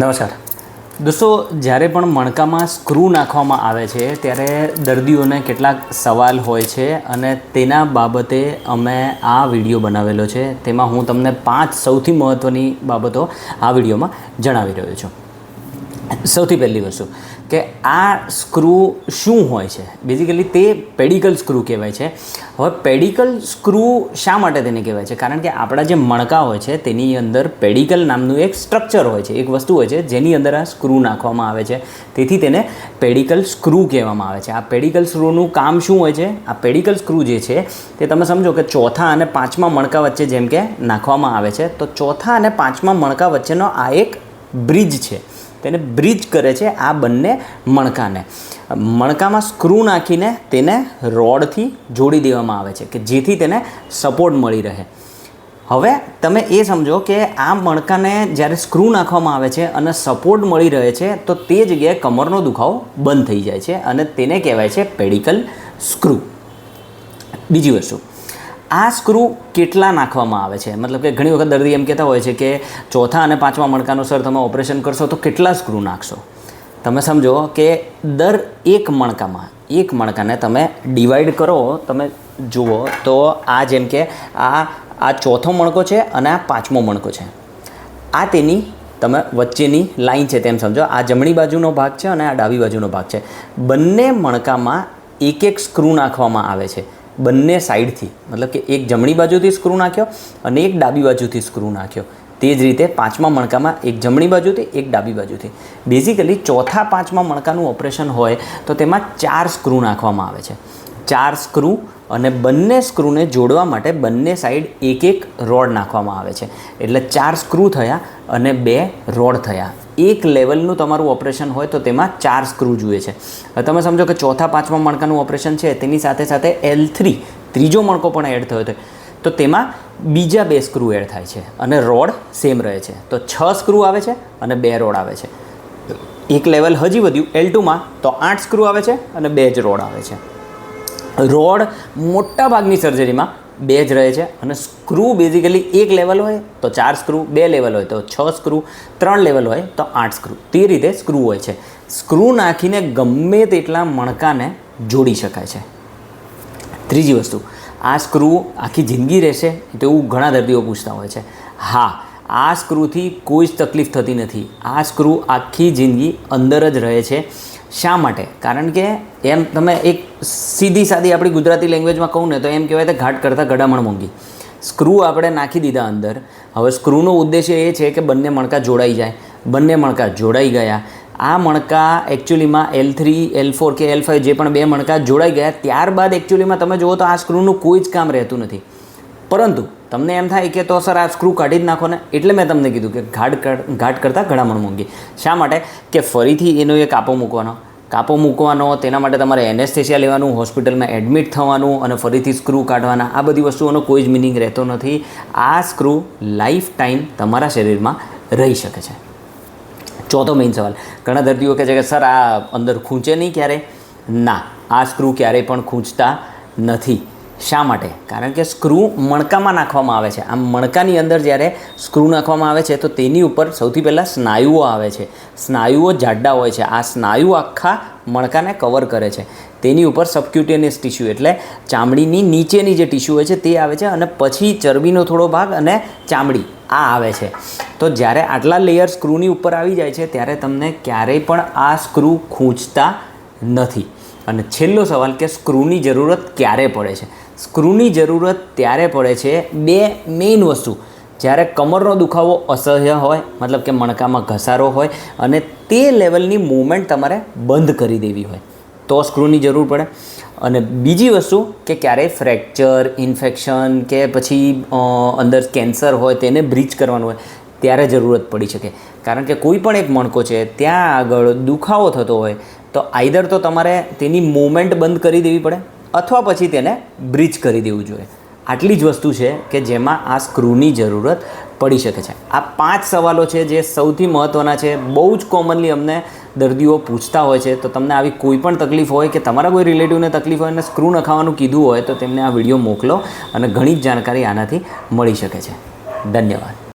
નમસ્કાર. દોસ્તો, જ્યારે પણ મણકામાં સ્ક્રૂ નાખવામાં આવે છે, ત્યારે દર્દીઓને કેટલાક સવાલ હોય છે અને તેના બાબતે અમે આ વીડિયો બનાવેલો છે. તેમાં હું તમને પાંચ સૌથી મહત્ત્વની બાબતો આ વિડીયોમાં જણાવી રહ્યો છું. સૌથી પહેલી વસ્તુ કે આ સ્ક્રૂ શું હોય છે? બેઝિકલી તે પેડિકલ સ્ક્રૂ કહેવાય છે. હવે પેડિકલ સ્ક્રૂ શા માટે તેને કહેવાય છે? કારણ કે આપણા જે મણકા હોય છે, તેની અંદર પેડિકલ નામનું એક સ્ટ્રક્ચર હોય છે, એક વસ્તુ હોય છે, જેની અંદર આ સ્ક્રૂ નાખવામાં આવે છે. તેથી તેને પેડિકલ સ્ક્રૂ કહેવામાં આવે છે. આ પેડિકલ સ્ક્રૂનું કામ શું હોય છે? આ પેડિકલ સ્ક્રૂ જે છે, તે તમે સમજો કે ચોથા અને પાંચમા મણકા વચ્ચે જેમ કે નાખવામાં આવે છે, તો ચોથા અને પાંચમા મણકા વચ્ચેનો આ એક બ્રિજ છે. તેને બ્રિજ કરે છે આ બંને મણકાને. મણકામાં સ્ક્રૂ નાખીને તેને રોડથી જોડી દેવામાં આવે છે કે જેથી તેને સપોર્ટ મળી રહે. હવે તમે એ સમજો કે આ મણકાને જ્યારે સ્ક્રૂ નાખવામાં આવે છે અને સપોર્ટ મળી રહે છે, તો તે જગ્યાએ કમરનો દુખાવો બંધ થઈ જાય છે અને તેને કહેવાય છે પેડિકલ સ્ક્રૂ. બીજી વસ્તુ આ સ્ક્રૂ કેટલા નાખવામાં આવે છે? મતલબ કે ઘણી વખત દર્દી એમ કહેતા હોય છે કે ચોથા અને પાંચમા મણકાનું સર તમે ઓપરેશન કરશો તો કેટલા સ્ક્રૂ નાખશો? તમે સમજો કે દર એક મણકામાં, એક મણકાને તમે ડિવાઈડ કરો, તમે જુઓ તો આ જેમ કે આ આ ચોથો મણકો છે અને આ પાંચમો મણકો છે. આ તેની તમે વચ્ચેની લાઈન છે તેમ સમજો. આ જમણી બાજુનો ભાગ છે અને આ ડાબી બાજુનો ભાગ છે. બંને મણકામાં એક એક સ્ક્રૂ નાખવામાં આવે છે. બંને સાઈડથી, મતલબ કે એક જમણી બાજુથી સ્ક્રૂ નાખ્યો અને એક ડાબી બાજુથી સ્ક્રૂ નાખ્યો. તે જ રીતે પાંચમા મણકામાં એક જમણી બાજુથી, એક ડાબી બાજુથી. બેઝિકલી ચોથા પાંચમા મણકાનું ઓપરેશન હોય તો તેમાં ચાર સ્ક્રૂ નાખવામાં આવે છે. ચાર સ્ક્રૂ અને બંને સ્ક્રૂને જોડવા માટે બંને સાઈડ એક એક રોડ નાખવામાં આવે છે. એટલે ચાર સ્ક્રૂ થયા અને બે રોડ થયા. એક લેવલનું તમારું ઓપરેશન હોય તો તેમાં ચાર સ્ક્રૂ જોઈએ છે. તમે સમજો કે ચોથા, પાંચમા મણકાનું ઓપરેશન છે, તેની સાથે સાથે એલ થ્રી ત્રીજો મણકો પણ એડ થયો હતો. તો તેમાં બીજા બે સ્ક્રૂ એડ થાય છે અને રોડ સેમ રહે છે. તો છ સ્ક્રૂ આવે છે અને બે રોડ આવે છે. એક લેવલ હજી વધ્યું એલ ટુમાં તો આઠ સ્ક્રૂ આવે છે અને બે જ રોડ આવે છે. રોડ મોટા ભાગની સર્જરીમાં બે જ રહે છે અને સ્ક્રૂ બેઝિકલી એક લેવલ હોય તો ચાર સ્ક્રૂ બે લેવલ હોય તો છ સ્ક્રૂ ત્રણ લેવલ હોય તો આઠ સ્ક્રૂ તે રીતે સ્ક્રૂ હોય છે. સ્ક્રૂ નાખીને ગમે તેટલા મણકાને જોડી શકાય છે. ત્રીજી વસ્તુ, આ સ્ક્રૂ આખી જિંદગી રહેશે તેવું ઘણા દર્દીઓ પૂછતા હોય છે. હા, આ સ્ક્રૂથી કોઈ જ તકલીફ થતી નથી. આ સ્ક્રૂ આખી જિંદગી અંદર જ રહે છે. શા માટે? કારણ કે એમ તમે એક સીધી સાદી આપણી ગુજરાતી લેંગ્વેજમાં કહું ને તો એમ કહેવાય કે ઘાટ કરતાં ગડામણ મોંઘી. સ્ક્રૂ આપણે નાખી દીધા અંદર. હવે સ્ક્રૂનો ઉદ્દેશ્ય એ છે કે બંને મણકા જોડાઈ જાય. બંને મણકા જોડાઈ ગયા. આ મણકા એકચ્યુઅલીમાં એલ થ્રી એલ ફોર કે એલ ફાઇવ જે પણ બે મણકા જોડાઈ ગયા, ત્યારબાદ એકચ્યુઅલીમાં તમે જુઓ તો આ સ્ક્રૂનું કોઈ જ કામ રહેતું નથી. પરંતુ તમને એમ થાય કે તો સર આ સ્ક્રૂ કાઢી જ નાખો ને? એટલે મેં તમને કીધું કે ઘાટ ઘાટ કરતાં ઘડામણ મૂંગી શા માટે? કે ફરીથી એનો એક કાપો મૂકવાનો. કાપો મૂકવાનો, તેના માટે તમારે એનેસ્થેસિયા લેવાનું હોસ્પિટલમાં એડમિટ થવાનું અને ફરીથી સ્ક્રૂ કાઢવાના. આ બધી વસ્તુઓનો કોઈ જ મિનિંગ રહેતો નથી. આ સ્ક્રૂ લાઈફ ટાઈમ તમારા શરીરમાં રહી શકે છે. ચોથો મેઇન સવાલ. ઘણા દર્દીઓ કહે છે કે, સર, આ અંદર ખૂંચે નહીં ક્યારે? ના, આ સ્ક્રૂ ક્યારેય પણ ખૂંચતા નથી. શા માટે? કારણ કે સ્ક્રૂ મણકામાં નાખવામાં આવે છે. આમ મણકાની અંદર જ્યારે સ્ક્રૂ નાખવામાં આવે છે, તો તેની ઉપર સૌથી પહેલાં સ્નાયુઓ આવે છે. સ્નાયુઓ જાડા હોય છે. આ સ્નાયુ આખા મણકાને કવર કરે છે. તેની ઉપર સબક્યુટેનિયસ ટિશ્યુ એટલે ચામડીની નીચેની જે ટિશ્યુ હોય છે, તે આવે છે અને પછી ચરબીનો થોડો ભાગ અને ચામડી, આ આવે છે. તો જ્યારે આટલા લેયર સ્ક્રૂની ઉપર આવી જાય છે, ત્યારે તમને ક્યારેય પણ આ સ્ક્રૂ ખૂંચતા નથી. અને છેલ્લો સવાલ કે સ્ક્રૂની જરૂરત ક્યારે પડે છે? સ્ક્રૂની જરૂરત ત્યારે પડે છે બે મેઇન વસ્તુ. જ્યારે કમરનો દુખાવો અસહ્ય હોય, મતલબ કે મણકામાં ઘસારો હોય, અને તે લેવલની મૂવમેન્ટ તમારે બંધ કરી દેવી હોય. તો સ્ક્રૂની જરૂર પડે. અને બીજી વસ્તુ કે ક્યારેય ફ્રેક્ચર ઇન્ફેક્શન કે પછી અંદર કેન્સર હોય તેને બ્રીચ કરવાનું હોય, ત્યારે જરૂરત પડી શકે. કારણ કે કોઈ પણ એક મણકો છે, ત્યાં આગળ દુખાવો થતો હોય, તો આઈધર તો તમારે તેની મૂવમેન્ટ બંધ કરી દેવી પડે અથવા પછી તેને બ્રિજ કરી દેવું જોઈએ. આટલી જ વસ્તુ છે કે જેમાં આ સ્ક્રૂની જરૂરત પડી શકે છે. આ પાંચ સવાલો છે જે સૌથી મહત્ત્વના છે. બહુ જ કોમનલી અમને દર્દીઓ પૂછતા હોય છે. તો તમને આવી કોઈ પણ તકલીફ હોય કે તમારા કોઈ રિલેટિવને તકલીફ હોય અને સ્ક્રૂ નખાવાનું કીધું હોય તો તેમને આ વીડિયો મોકલો અને ઘણી જ જાણકારી આનાથી મળી શકે છે. ધન્યવાદ.